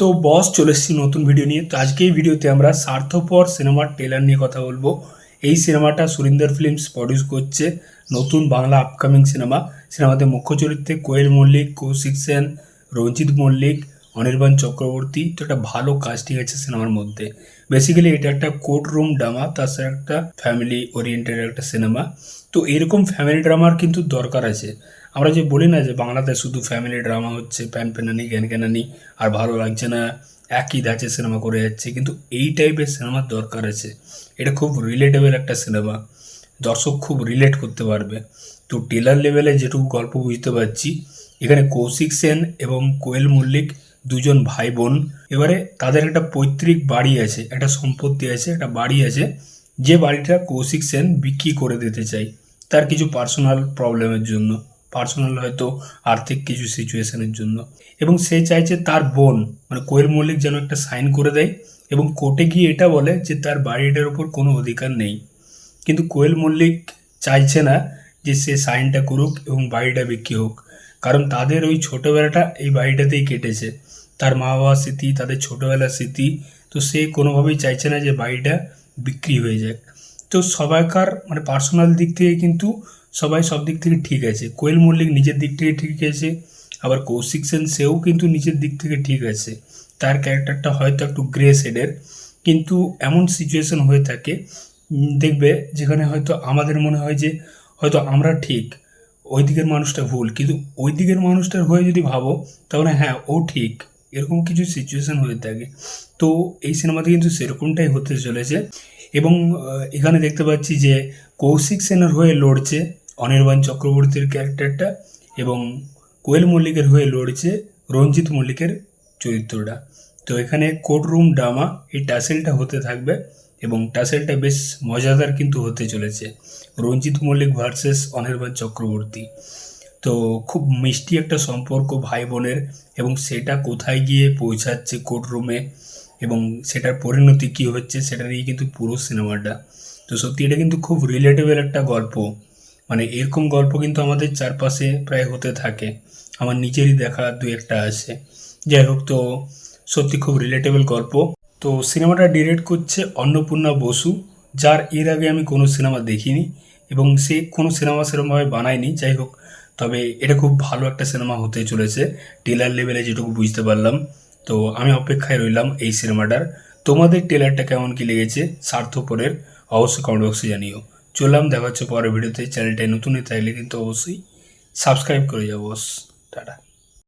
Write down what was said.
তো বস চলে এসেছি নতুন ভিডিও নিয়ে। তো আজকে এই ভিডিওতে আমরা স্বার্থপর সিনেমার ট্রেলার নিয়ে কথা বলব। এই সিনেমাটা সুরিন্দর ফিল্মস প্রডিউস করছে নতুন বাংলা আপকামিং সিনেমা সিনেমাতে মুখ্য চরিত্রে কোয়েল মল্লিক, কৌশিক সেন, রঞ্জিত মল্লিক, অনির্বাণ চক্রবর্তী। তো একটা ভালো কাস্টিং আছে সিনেমার মধ্যে। বেসিক্যালি এটা একটা কোর্ট রুম ড্রামা সাথে একটা ফ্যামিলি ওরিয়েন্টেড একটা সিনেমা তো এরকম ফ্যামিলি ড্রামার কিন্তু দরকার আছে। আমরা যে বলি না যে বাংলাতে শুধু ফ্যামিলি ড্রামা হচ্ছে, প্যান প্যানানি, জ্ঞান জ্ঞানানি, আর ভালো লাগছে না, একই ধাঁচে সিনেমা করে যাচ্ছে, কিন্তু এই টাইপের সিনেমার দরকার আছে। এটা খুব রিলেটেবল একটা সিনেমা দর্শক খুব রিলেট করতে পারবে। তো টেলার লেভেলে যেটুকু গল্প বুঝতে পারছি, এখানে কৌশিক সেন এবং কোয়েল মল্লিক দুজন ভাই বোন এবারে তাদের একটা পৈতৃক বাড়ি আছে, একটা সম্পত্তি আছে, একটা বাড়ি আছে, যে বাড়িটা কৌশিক সেন বিক্রি করে দিতে চাই, তার কিছু পার্সোনাল প্রবলেমের জন্য। পার্সোনাল হয়তো আর্থিক কিছু সিচুয়েশনের জন্য। এবং সে চাইছে তার বোন মানে কোয়েল মল্লিক যেন একটা সাইন করে দেয় এবং কোর্টে গিয়ে এটা বলে যে তার বাড়িটার ওপর কোনো অধিকার নেই। কিন্তু কোয়েল মল্লিক চাইছে না যে সে সাইনটা করুক এবং বাড়িটা বিক্রি হোক। কারণ তাদের ওই ছোটোবেলাটা এই বাড়িটাতেই কেটেছে। তার মা বাবার স্মৃতি, তাদের ছোটোবেলার স্মৃতি, তো সে কোনোভাবেই চাইছে না যে বাড়িটা বিক্রি হয়ে যাক। তো সবাইকার মানে পার্সোনাল দিক থেকে কিন্তু সবাই সব দিক থেকে ঠিক আছে। কোয়েল মল্লিক নিজের দিক থেকে ঠিক আছে, আবার কৌশিক সেন সেও কিন্তু নিজের দিক থেকে ঠিক আছে। তার ক্যারেক্টারটা হয়তো একটু গ্রে শেডের কিন্তু এমন সিচুয়েশন হয়ে থাকে দেখবে যেখানে হয়তো আমাদের মনে হয় যে হয়তো আমরা ঠিক, ওই দিকের মানুষটা ভুল। কিন্তু ওই দিকের মানুষটার হয়ে যদি ভাবো, তাহলে হ্যাঁ ও ঠিক। এরকম কিছু সিচুয়েশন হয়ে থাকে। তো এই সিনেমাতে কিন্তু সেরকমটাই হতে চলেছে। এবং এখানে দেখতে পাচ্ছি যে কৌশিক সেনের হয়ে লড়ছে অনির্বাণ চক্রবর্তীর ক্যারেক্টারটা এবং কোয়েল মল্লিকের হয়ে লড়ছে রঞ্জিত মল্লিকের চরিত্রটা। তো এখানে কোর্ট রুম ড্রামা এই টাসেলটা হতে থাকবে এবং টাসেলটা বেশ মজাদার কিন্তু হতে চলেছে। রঞ্জিত মল্লিক ভার্সেস অনির্বাণ চক্রবর্তী। তো খুব মিষ্টি একটা সম্পর্ক ভাই বোনের এবং সেটা কোথায় গিয়ে পৌঁছাচ্ছে কোর্ট রুমে এবং সেটার পরিণতি কী হচ্ছে সেটা নিয়ে কিন্তু পুরো সিনেমাটা। তো সত্যি এটা কিন্তু খুব রিলেটেবল একটা গল্প। মানে এরকম গল্প কিন্তু আমাদের চারপাশে প্রায় হতে থাকে। আমার নিজেরই দেখা দু একটা আছে। যাই হোক, তো সত্যি খুব রিলেটেবল গল্প। তো সিনেমাটা ডিরেক্ট করছে অন্নপূর্ণা বসু, যার এর আগে আমি কোনো সিনেমা দেখিনি এবং সে কোনো সিনেমা সেরকমভাবে বানায়নি। যাই হোক তবে এটা খুব ভালো একটা সিনেমা হতে চলেছে। টেলার লেভেলে যেটুকু বুঝতে পারলাম, তো আমি অপেক্ষায় রইলাম এই সিনেমাটার তোমাদের টেলারটা কেমন কি লেগেছে স্বার্থপরের অবশ্যই কমেন্ট বক্সে জানিও। চললাম, দেখা হচ্ছে পরের ভিডিওতে চ্যানেলটাই নতুন হয়ে থাকলে কিন্তু অবশ্যই সাবস্ক্রাইব করে যাব। টাটা।